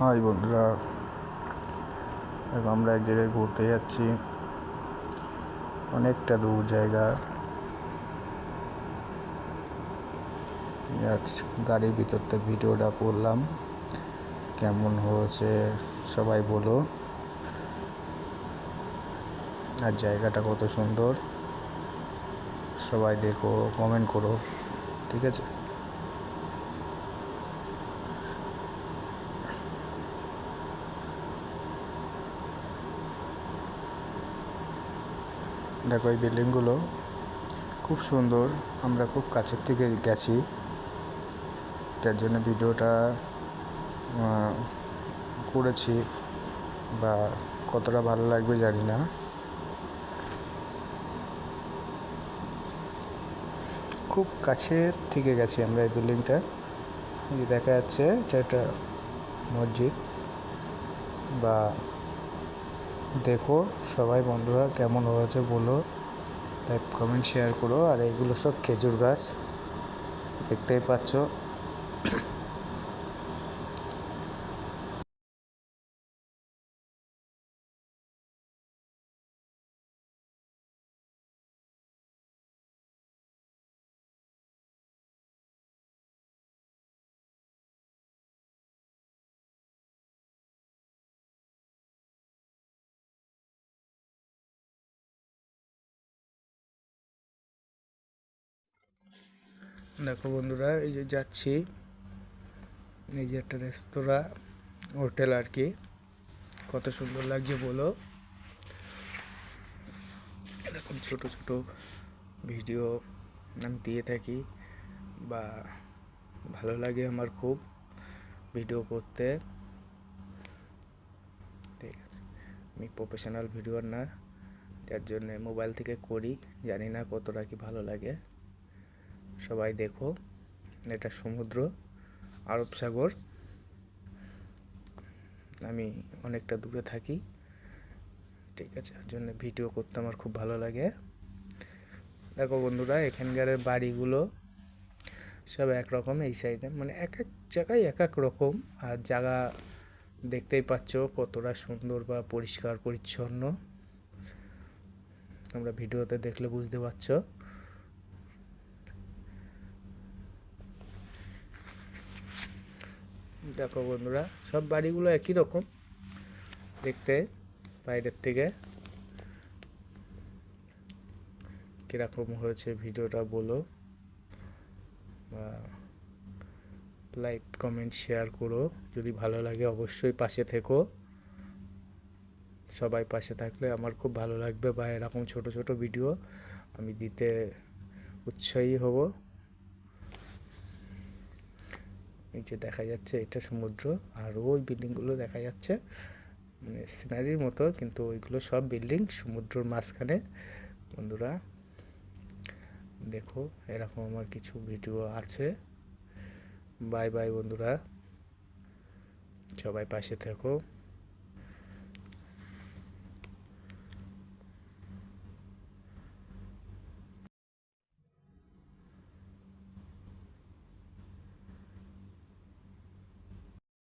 High বন্ধুরা। এখন আমরা এক জায়গায় ঘুরতে যাচ্ছি। অনেকটা দূর জায়গা। গাড়ির ভিতর থেকে ভিডিওটা করলাম। কেমন হয়েছে সবাই বলো। আর জায়গাটা কত সুন্দর। সবাই দেখো কমেন্ট করো, ঠিক আছে? দেখো এই বিল্ডিংগুলো খুব সুন্দর, আমরা খুব কাছের থেকে গেছি। তার জন্য ভিডিওটা করেছি বা কতটা ভালো লাগবে জানি না। খুব কাছের থেকে গেছি আমরা এই বিল্ডিংটা। দেখা যাচ্ছে এটা একটা মসজিদ বা দেখো, সবাই বন্ধুরা কেমন হয়েছে বলো। লাইক কমেন্ট শেয়ার করো। আর এগুলো সব খেজুর গাছ। দেখতেই পাচ্ছ। দেখো বন্ধুরা, এই যে যাচ্ছি। এই যে একটা রেস্তোরাঁ, হোটেল আর কি। কত সুন্দর লাগছে বলো। এরকম ছোট ছোট ভিডিও আমি দিয়ে থাকি বা ভালো লাগে আমার খুব ভিডিও করতে। ঠিক আছে। আমি প্রফেশনাল ভিডিওর না, যার জন্যে মোবাইল থেকে করি, জানি না কতটা কি ভালো লাগে। সবাই দেখো, এটা সমুদ্র, আরব সাগর। আমি অনেকটা দূরে থাকি, ঠিক আছে জন্য ভিডিও করতে আমার খুব ভালো লাগে। দেখো বন্ধুরা, এখানকার বাড়িগুলো সব একরকম, এই সাইডে মানে এক এক জায়গায় এক এক রকম। আর জায়গা দেখতেই পাচ্ছ কতটা সুন্দর বা পরিষ্কার, পরিচ্ছন্ন। তোমরা ভিডিওতে দেখলে বুঝতে পারছ। দেখো বন্ধুরা, সব বাড়িগুলো একই রকম দেখতে, বাইরের থেকে। কীরকম হয়েছে ভিডিওটা বলো বা লাইক, কমেন্ট, শেয়ার করো। যদি ভালো লাগে অবশ্যই পাশে থেকো। সবাই পাশে থাকলে আমার খুব ভালো লাগবে বা এরকম ছোট ছোট ভিডিও আমি দিতে উৎসাহী হব। এই যে দেখা যাচ্ছে এটা সমুদ্র, আর ওই বিল্ডিংগুলো দেখা যাচ্ছে মানে সিনারির মতো, কিন্তু ওইগুলো সব বিল্ডিং সমুদ্রর মাঝখানে। বন্ধুরা, দেখো, এরকম আমার কিছু ভিডিও আছে। বাই বাই বন্ধুরা। সবাই পাশে থেকো।